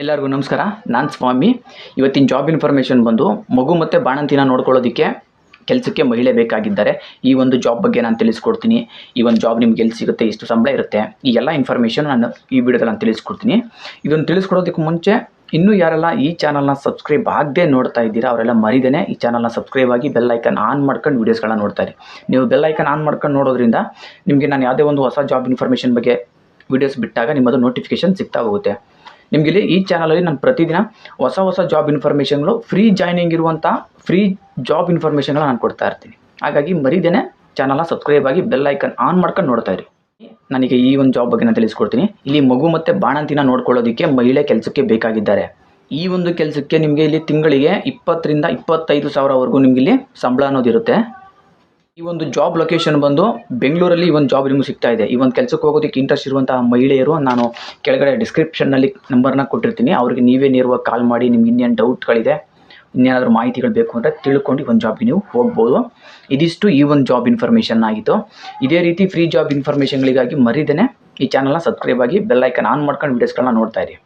ಎಲ್ಲರಿಗೂ ನಮಸ್ಕಾರ. ನಾನು ಸ್ವಾಮಿ. ಇವತ್ತಿನ ಜಾಬ್ ಇನ್ಫಾರ್ಮೇಷನ್ ಬಂದು ಮಗು ಮತ್ತು ಬಾಣಂತಿನ ನೋಡ್ಕೊಳ್ಳೋದಕ್ಕೆ ಕೆಲಸಕ್ಕೆ ಮಹಿಳೆ ಬೇಕಾಗಿದ್ದಾರೆ. ಈ ಒಂದು ಜಾಬ್ ಬಗ್ಗೆ ನಾನು ತಿಳಿಸ್ಕೊಡ್ತೀನಿ. ಈ ಒಂದು ಜಾಬ್ ನಿಮ್ಗೆ ಎಲ್ಲಿ ಸಿಗುತ್ತೆ, ಎಷ್ಟು ಸಂಬಳ ಇರುತ್ತೆ, ಈ ಎಲ್ಲ ಇನ್ಫಾರ್ಮೇಷನ್ ನಾನು ಈ ವಿಡಿಯೋದಲ್ಲಿ ನಾನು ತಿಳಿಸ್ಕೊಡ್ತೀನಿ. ಇದನ್ನು ತಿಳಿಸ್ಕೊಡೋದಕ್ಕೆ ಮುಂಚೆ ಇನ್ನೂ ಯಾರೆಲ್ಲ ಈ ಚಾನಲ್ನ ಸಬ್ಸ್ಕ್ರೈಬ್ ಆಗದೆ ನೋಡ್ತಾ ಇದ್ದೀರಾ, ಅವರೆಲ್ಲ ಮರಿದೇನೆ ಈ ಚಾನಲ್ನ ಸಬ್ಸ್ಕ್ರೈಬ್ ಆಗಿ ಬೆಲ್ ಐಕನ್ ಆನ್ ಮಾಡ್ಕೊಂಡು ವೀಡಿಯೋಸ್ಗಳನ್ನ ನೋಡ್ತಾ ಇರಿ. ನೀವು ಬೆಲ್ ಐಕನ್ ಆನ್ ಮಾಡ್ಕೊಂಡು ನೋಡೋದ್ರಿಂದ ನಿಮಗೆ ನಾನು ಯಾವುದೇ ಒಂದು ಹೊಸ ಜಾಬ್ ಇನ್ಫಾರ್ಮೇಷನ್ ಬಗ್ಗೆ ವೀಡಿಯೋಸ್ ಬಿಟ್ಟಾಗ ನಿಮ್ಮದು ನೋಟಿಫಿಕೇಶನ್ ಸಿಗ್ತಾ ಹೋಗುತ್ತೆ. ನಿಮಗೆ ಇಲ್ಲಿ ಈ ಚಾನಲಲ್ಲಿ ನಾನು ಪ್ರತಿದಿನ ಹೊಸ ಹೊಸ ಜಾಬ್ ಇನ್ಫಾರ್ಮೇಷನ್ಗಳು ಫ್ರೀ ಜಾಯ್ನಿಂಗ್ ಇರುವಂಥ ಫ್ರೀ ಜಾಬ್ ಇನ್ಫಾರ್ಮೇಷನ್ಗಳು ನಾನು ಕೊಡ್ತಾ ಇರ್ತೀನಿ. ಹಾಗಾಗಿ ಮರಿದೇನೆ ಚಾನಲ್ನ ಸಬ್ಸ್ಕ್ರೈಬ್ ಆಗಿ ಬೆಲ್ ಐಕನ್ ಆನ್ ಮಾಡ್ಕೊಂಡು ನೋಡ್ತಾ ಇರಿ. ನನಗೆ ಈ ಒಂದು ಜಾಬ್ ಬಗ್ಗೆ ನಾನು ತಿಳಿಸ್ಕೊಡ್ತೀನಿ. ಇಲ್ಲಿ ಮಗು ಮತ್ತು ಬಾಣಂತಿನ ನೋಡ್ಕೊಳ್ಳೋದಕ್ಕೆ ಮಹಿಳೆ ಕೆಲಸಕ್ಕೆ ಬೇಕಾಗಿದ್ದಾರೆ. ಈ ಒಂದು ಕೆಲಸಕ್ಕೆ ನಿಮಗೆ ಇಲ್ಲಿ ತಿಂಗಳಿಗೆ ಇಪ್ಪತ್ತರಿಂದ ಇಪ್ಪತ್ತೈದು ಸಾವಿರವರೆಗೂ ನಿಮಗೆ ಇಲ್ಲಿ ಸಂಬಳ ಅನ್ನೋದಿರುತ್ತೆ. ಈ ಒಂದು ಜಾಬ್ ಲೊಕೇಶನ್ ಬಂದು ಬೆಂಗಳೂರಲ್ಲಿ ಈ ಒಂದು ಜಾಬ್ ನಿಮಗೆ ಸಿಗ್ತಾ ಇದೆ. ಈ ಒಂದು ಕೆಲಸಕ್ಕೆ ಹೋಗೋದಕ್ಕೆ ಇಂಟ್ರೆಸ್ಟ್ ಇರುವಂತಹ ಮಹಿಳೆಯರು ನಾನು ಕೆಳಗಡೆ ಡಿಸ್ಕ್ರಿಪ್ಷನ್ನಲ್ಲಿ ನಂಬರ್ನ ಕೊಟ್ಟಿರ್ತೀನಿ. ಅವ್ರಿಗೆ ನೀವೇ ನೇರವಾಗಿ ಕಾಲ್ ಮಾಡಿ ನಿಮ್ಗೆ ಇನ್ನೇನು ಡೌಟ್ಗಳಿದೆ ಇನ್ನೇನಾದರೂ ಮಾಹಿತಿಗಳು ಬೇಕು ಅಂದರೆ ತಿಳ್ಕೊಂಡು ಒಂದು ಜಾಬ್ಗೆ ನೀವು ಹೋಗ್ಬೋದು. ಇದಿಷ್ಟು ಈ ಒಂದು ಜಾಬ್ ಇನ್ಫಾರ್ಮೇಷನ್ ಆಗಿತ್ತು. ಇದೇ ರೀತಿ ಫ್ರೀ ಜಾಬ್ ಇನ್ಫಾರ್ಮೇಷನ್ಗಳಿಗಾಗಿ ಮರಿದೇನೆ ಈ ಚಾನಲ್ನ ಸಬ್ಸ್ಕ್ರೈಬ್ ಆಗಿ ಬೆಲ್ ಐಕನ್ ಆನ್ ಮಾಡ್ಕೊಂಡು ವೀಡಿಯೋಸ್ಗಳನ್ನ ನೋಡ್ತಾ ಇರಿ.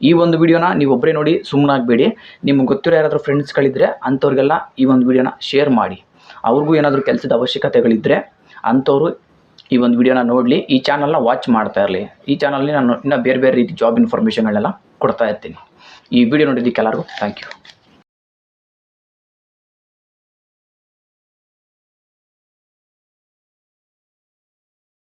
ಈ ಒಂದು ವಿಡಿಯೋನ ನೀವು ಒಬ್ಬರೇ ನೋಡಿ ಸುಮ್ಮನಾಗಬೇಡಿ ನಿಮ್ಗೆ ಗೊತ್ತಿರೋ ಯಾರಾದರೂ ಫ್ರೆಂಡ್ಸ್ಗಳಿದ್ದರೆ ಅಂಥವ್ರಿಗೆಲ್ಲ ಈ ಒಂದು ವಿಡಿಯೋನ ಶೇರ್ ಮಾಡಿ. ಅವ್ರಿಗೂ ಏನಾದರೂ ಕೆಲಸದ ಅವಶ್ಯಕತೆಗಳಿದ್ದರೆ ಅಂಥವ್ರು ಈ ಒಂದು ವಿಡಿಯೋನ ನೋಡಲಿ, ಈ ಚಾನಲ್ನ ವಾಚ್ ಮಾಡ್ತಾ ಇರಲಿ. ಈ ಚಾನಲ್ನಲ್ಲಿ ನಾನು ಇನ್ನೂ ಬೇರೆ ಬೇರೆ ರೀತಿ ಜಾಬ್ ಇನ್ಫಾರ್ಮೇಷನ್ಗಳನ್ನೆಲ್ಲ ಕೊಡ್ತಾ ಇರ್ತೀನಿ. ಈ ವಿಡಿಯೋ ನೋಡಿದ್ದಕ್ಕೆ ಎಲ್ಲರಿಗೂ ಥ್ಯಾಂಕ್ ಯು